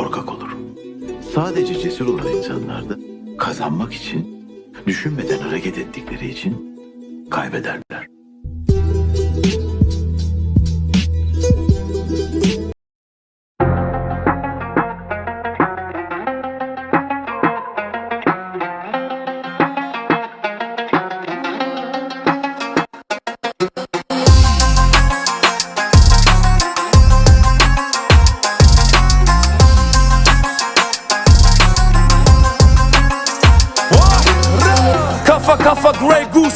korkak olur. Sadece cesur olan insanlar da kazanmak için, düşünmeden hareket ettikleri için kaybederler.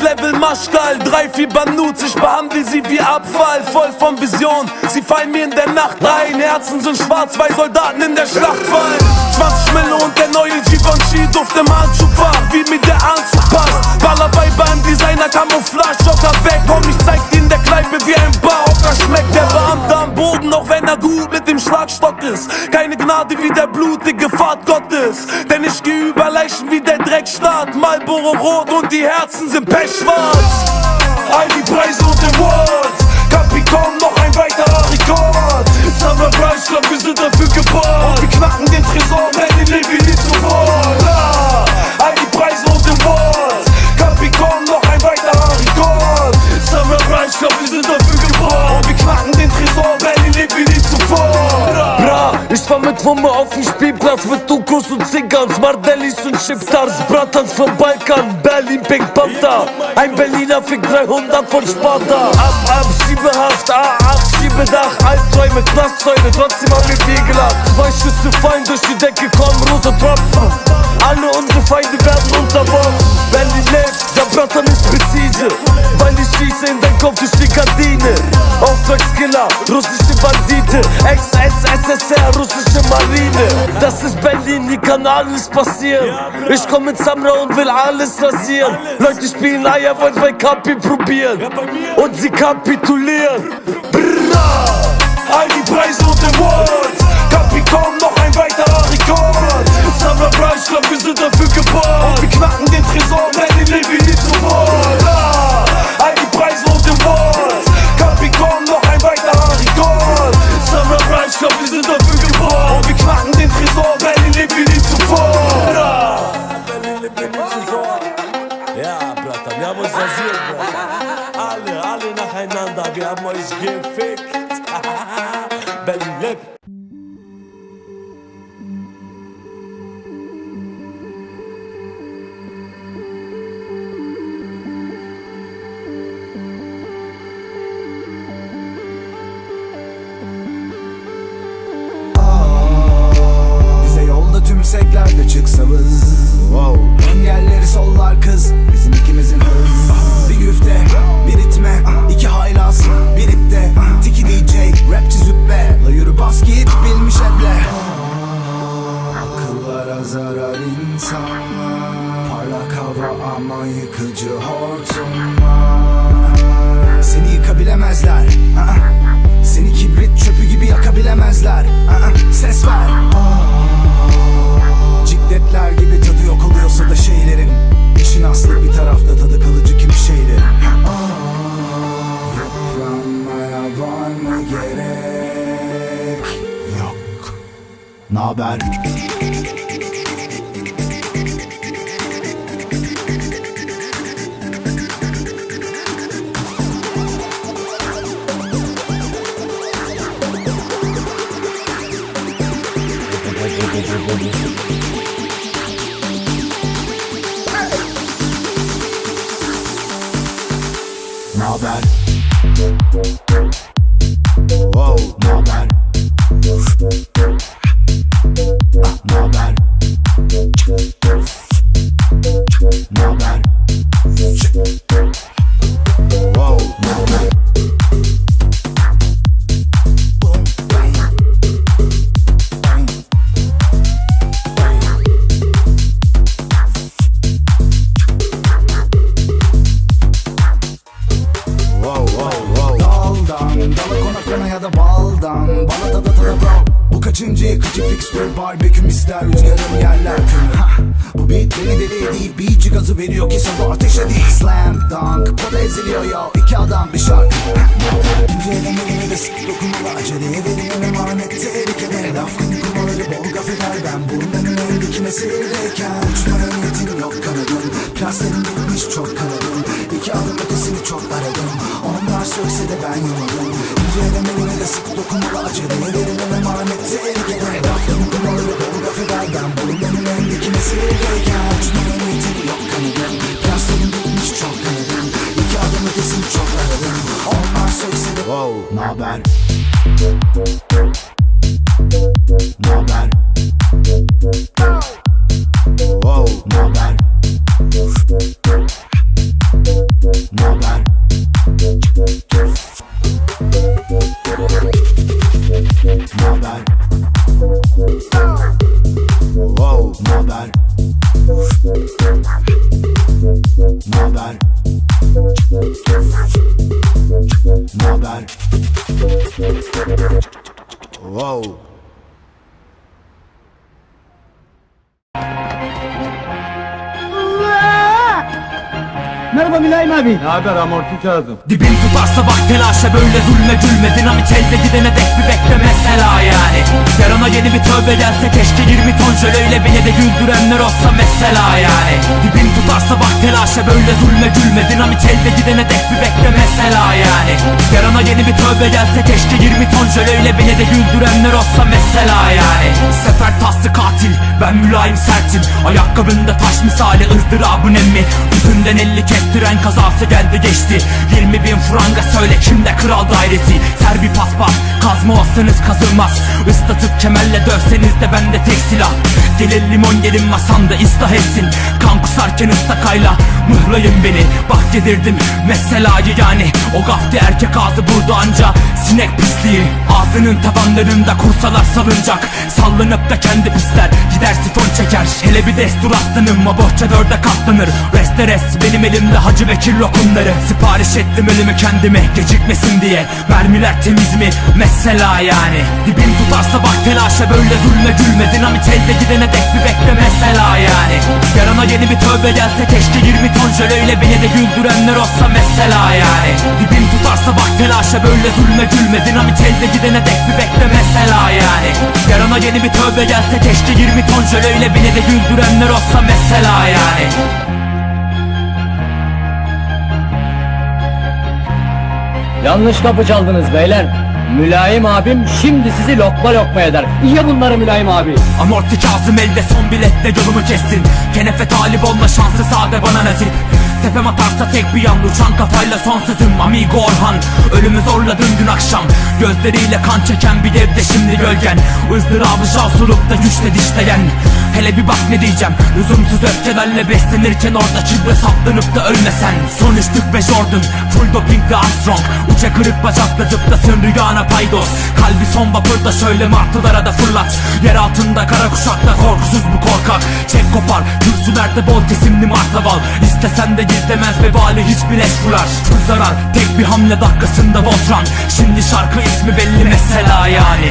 Level Maschkal Drei Fieber Nuts, ich behandle sie wie Abfall. Voll von Vision, sie fallen mir in der Nacht ein Herzen sind schwarz, zwei Soldaten in der Schlacht fallen. 20 Mille und der neue Givenchy Duft im Handschuhfach, wie mir der Anzug passt. Ballerei beim Designer, Camouflage, Joker weg. Komm, ich zeig dir in der Kneipe wie ein Barocker Schmeckt. Der Beamte am Boden, auch wenn er gut mit dem Schlagstock ist. Keine Gnade wie der blutige Pfad Gottes Marlboro rot und die Herzen sind pechschwarz. All die Preise und Awards. Capicom, noch ein weiterer Rekord. Summer Price Club, wir sind dafür geboren Und wir knacken den Tresor, auf den Spielplatz Mit Dukus und Zinkers, Mardellis und Shifters Bratans vom Balkan, Berlin Pink Panther. Ein Berliner fickt 300 von Sparta. Ab, ab, Schiebehaft, A8, Schiebedach Albträume, Knastzäune, trotzdem haben wir viel gelacht Zwei Schüsse fallen durch die Decke, kommen rote Tropfen. Alle unsere Feinde werden unterworfen. Berlin lebt, der Bratan ist präzise schieße in dein Kopf durch die Gardine. Auftragskiller, russische Bandite. Ex-SSSR, russische Marine. Das ist Berlin, hier kann alles passieren Ich komm mit Samra und will alles rasieren. Leute spielen Eier, wollen bei Kapi probieren. Und sie kapitulieren. Brrra. All die Preise und Awards Capicom, noch ein weiterer Rekord. Summer Price Club, wir sind dafür geboren. Und wir knacken den Tresor, Berlin Levy nicht sofort tümseklerde çıksamız Engelleri sollar kız. Bizim ikimizin hız. Bir güfte, bir ritme. İki haylaz, bir ipte. Tiki DJ, rapçi züppe. La yürü bas git bilmiş eble. Akıllara zarar insanlar. Parlak hava ama yıkıcı hortumlar. Seni yıkabilemezler. Seni kibrit çöpü gibi yakabilemezler. Ses ver mı gerek? Yok Naber? Naber? Bu kaçıncı yıkıcı fixture Barbeküm ister rüzgarım yerler kümü? Bu beat beni deli edip Beatçi gazı veriyor kesin bu ateşe değil. Slam dunk Poda eziliyor yo iki adam bir şarkı. Elemeli de sık dokumalı Aceleye verilen emanet tehlikede Laf kumaları bol gaf eder Ben burnunun öndekine seyirleyken verilen emanet tehlikede Laf kumaları bol gaf eder Ben burnunun öndekine seyirleyken Uçmaya niyetim yok kanadım Plaslerim bitmiş çok kanadım İki adım ötesini çok aradım Onlar sökse de Wow Naber Naber Naber Wow Merhaba Mülayim abi. Ne haber amorti Kazım? Dibin tutarsa bak telaşa böyle zulme gülme Dinamit elde gidene dek bir bekle mesela yani. Yarına yeni bir tövbe gelse keşke 20 ton jöleyle bile de güldürenler olsa mesela yani. Dibin tutarsa bak telaşa böyle zulme gülme Dinamit elde gidene dek bir bekle mesela yani. Yarına yeni bir tövbe gelse keşke 20 ton jöleyle bile de güldürenler olsa mesela yani. Sefer taslı katil ben mülayim sertim. Ayakkabında taş misali ızdırabın emmi Yüzünden elli kestiren kazası geldi geçti. 20 bin franga söyle kimde kral dairesi? Ser bir paspas kazma olsanız kazılmaz. Islatıp kemerle dövseniz de bende tek silah. Gelin limon gelin masamda ıslah etsin. Kan kusarken ıstakayla mıhlayın beni. Bak yedirdim meselayı yani. O gafti erkek ağzı burada anca. Sinek pisliği ağzının tabanlarında kursalar salıncak Sallanıp da kendi pisler gider sifon çeker. Hele bir destur aslanım ma bohça dörde katlanır. Reste rest benim elimde Hacı Bekir lokumları. Sipariş ettim ölümü kendime gecikmesin diye. Mermiler temiz mi? Mesela yani. Dibin tutarsa bak telaşa böyle zulme gülme. Dinamit elde gidene dek bir bekle mesela yani. Yarına yeni bir tövbe gelse keşke 20 ton jöleyle beni de güldürenler olsa mesela yani. Dibin tutarsa bak telaşa böyle zulme gülme. Dinamit elde gidene dek bir bekle mesela yani. Yarına yeni bir tövbe gelse keşke 20 ton jöleyle beni de güldürenler olsa mesela yani Yanlış kapı çaldınız beyler. Mülayim abim şimdi sizi lokma lokma eder. İyi bunları Mülayim abi. Amorti Kazım elde son biletle yolumu kestin Kenefe talip olma şansı sade bana nasip Tepem atarsa tek bir yan uçan kafayla son sözüm. Amigo Orhan Ölümü zorladın dün akşam. Gözleriyle kan çeken bir devde şimdi gölgen. Izdırabı şavsurup da güçle dişleyen. Hele bir bak ne diyeceğim Lüzumsuz öfkelerle beslenirken orada çibre saplanıp da ölmesen. Son üçlük ve Jordan Full dopingli Armstrong. Uça kırık bacakla zıplasın rüyana paydos. Kalbi son vapurda şöyle martılara da fırlat. Yer altında kara kuşakla korkusuz bu korkak. Çek kopar kürsülerde bol kesimli martaval İstesen de gizlemez vebali hiçbir vurar Full zarar tek bir hamle dakikasında Voltran Şimdi şarkı ismi belli mesela yani.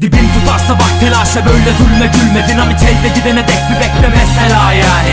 Dibin tutarsa bak telaşa böyle zulme gülme. Dinamit elde gidene dek bir bekle mesela yani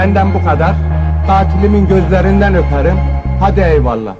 Benden bu kadar. Katilimin gözlerinden öperim. Hadi eyvallah.